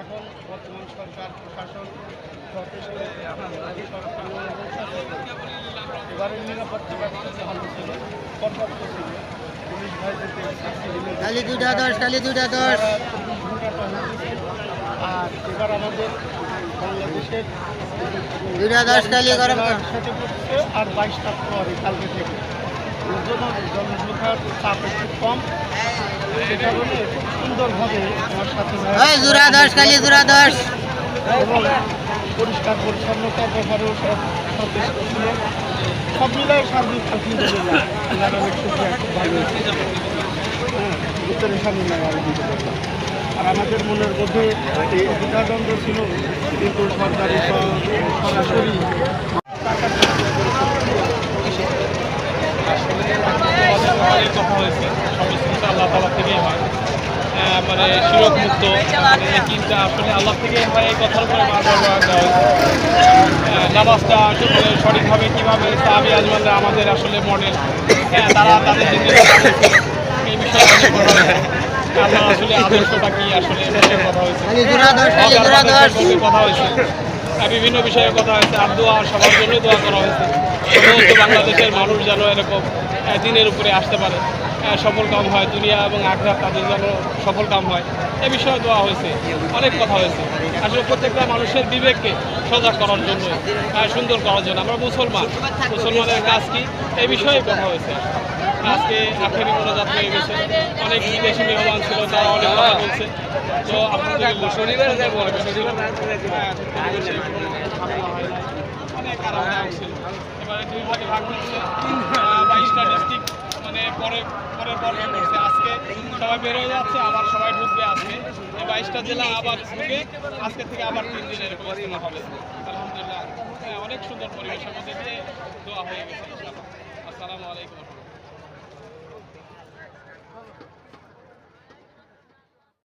এখন বর্তমান সরকার প্রশাসন যথেষ্ট এবারে নিরাপত্তা ব্যবস্থা ভালো ছিল পর্যাপ্ত পুলিশ দশ দশ। আর এবার আমাদের বাংলাদেশের দুইটা দশ খালি গরম কর। সাথে করছে আর বাইশটা পরে কালকে থেকে জনসংখ্যার চাপ একটু কম। সে কারণে সুন্দরভাবে আমার সাথে জোড়া দশ খালি জোড়া দশ। এবং পরিষ্কার পরিচ্ছন্নতার ব্যাপারেও সচেষ্ট ছিল। সব মিলাই সার্বিক আলহামদুলিল্লাহ অনেক খুব ভালো হ্যাঁ সামনে আর আমাদের মনের মধ্যে এই দ্বিধাদ্বন্দ্ব ছিল কিন্তু সরকারি সরাসরি কথা হয়েছে সমস্ত আল্লাহ তালা থেকেই হয়। মানে শিরক মুক্ত মানে এই চিন্তা আসলে আল্লাহ থেকেই হয় এই কথার উপরে বারবার দেওয়া নামাজটা আসলে সঠিকভাবে কীভাবে সাহাবি আজমানরা আমাদের আসলে মডেল হ্যাঁ তারা তাদের জিনিস এই বিষয়ে আল্লাহ আসলে আদর্শটা কি আসলে কথা হয়েছে? কথা হয়েছে। আর বিভিন্ন বিষয়ে কথা হয়েছে। আর দোয়া সবার জন্য দোয়া করা হয়েছে। সমস্ত বাংলাদেশের মানুষ যেন এরকম দিনের উপরে আসতে পারে। সফল কাম হয় দুনিয়া এবং আখড়া তাদের যেন সফল কাম হয়। এ বিষয়ে দেওয়া হয়েছে অনেক কথা হয়েছে। আসলে প্রত্যেকটা মানুষের বিবেককে সজাগ করার জন্য সুন্দর করার জন্য। আমরা মুসলমান মুসলমানের কাজ কি? এ বিষয়ে কথা হয়েছে। আজকে আখেরি মোনাজাত হয়ে গেছে। অনেক বিদেশি মেহমান ছিল তারা অনেক কথা বলছে। তো আপনাদের শনিবার হ্যাঁ, অনেক ছিল। এবারে দুই ভাগে ভাগ পরে পরে পর্বে করছে আজকে সবাই বের হয়ে যাচ্ছে আবার সবাই ঢুকবে আজকে। এই বাইশটা জেলা আবার ঢুকে আজকে থেকে আবার তিন দিন এরকম হবে। আলহামদুলিল্লাহ। হ্যাঁ, অনেক সুন্দর পরিবেশের মধ্যে দিয়ে দোয়া হয়ে গেছে। আসসালামু আলাইকুম।